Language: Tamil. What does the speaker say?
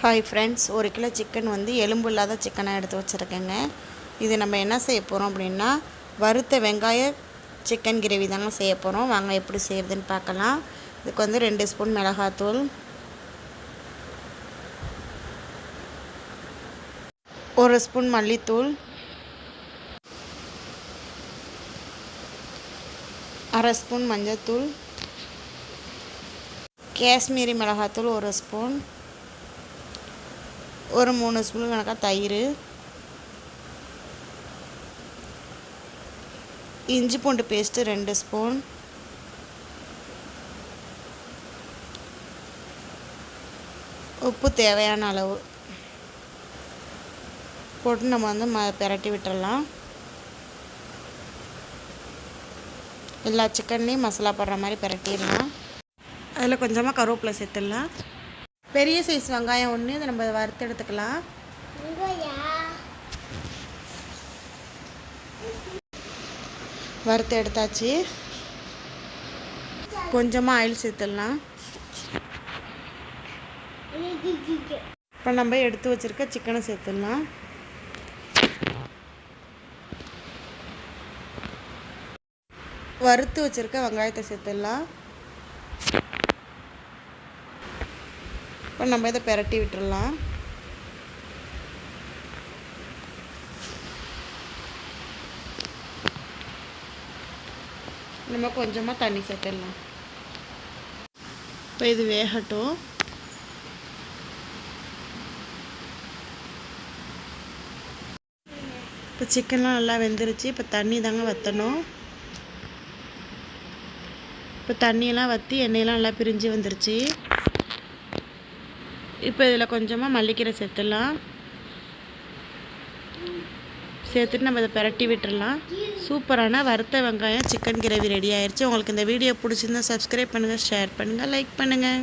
ஹாய் ஃப்ரெண்ட்ஸ் ஒரு கிலோ சிக்கன் வந்து எலும்பு இல்லாத சிக்கனாக எடுத்து வச்சுருக்கேங்க. இது நம்ம என்ன செய்ய போகிறோம் அப்படின்னா வறுத்த வெங்காய சிக்கன் கிரேவி தாங்க செய்ய போகிறோம் வாங்க எப்படி செய்கிறதுன்னு பார்க்கலாம். இதுக்கு வந்து ரெண்டு ஸ்பூன் மிளகாத்தூள். ஒரு ஸ்பூன் மல்லித்தூள். அரை ஸ்பூன் மஞ்சள்தூள் காஷ்மீரி மிளகாத்தூள் ஒரு ஸ்பூன். ஒரு மூணு ஸ்பூன் கணக்காக தயிர் இஞ்சி பூண்டு பேஸ்ட்டு ரெண்டு ஸ்பூன் உப்பு தேவையான அளவு போட்டு நம்ம வந்து ம பிரட்டி விட்டுறலாம். எல்லா சிக்கன்லேயும் மசாலா போடுற மாதிரி பிரட்டிடலாம். அதில் கொஞ்சமாக கருவேப்பிலை சேர்த்துடலாம். பெரிய சைஸ் வெங்காயம் ஒன்று இதை நம்ம வறுத்து எடுத்துக்கலாம். வறுத்து எடுத்தாச்சு. கொஞ்சமாக ஆயில் சேர்த்துடலாம். இப்போ நம்ம எடுத்து வச்சுருக்க சிக்கனை சேர்த்துடலாம். வறுத்து வச்சுருக்க வெங்காயத்தை சேர்த்துடலாம். இப்போ நம்ம இதை பெரட்டி விட்டுடலாம் நம்ம கொஞ்சமாக தண்ணி சேர்த்துடலாம். இப்போ இது வேகட்டும். இப்போ சிக்கன்லாம் நல்லா வெந்துருச்சு. இப்போ தண்ணி தாங்க வற்றணும் இப்போ தண்ணியெல்லாம் வற்றி எண்ணெயெல்லாம் நல்லா பிரிஞ்சு வந்துருச்சு. இப்போ இதில் கொஞ்சமாக மல்லிக்கீரை சேர்த்துடலாம். சேர்த்துட்டு நம்ம இதை பிரட்டி விட்டுடலாம் சூப்பரான வறுத்த வெங்காயம் சிக்கன் கிரேவி ரெடி ஆயிடுச்சு உங்களுக்கு இந்த வீடியோ பிடிச்சிருந்தா சப்ஸ்கிரைப் பண்ணுங்கள் ஷேர் பண்ணுங்கள் லைக் பண்ணுங்கள்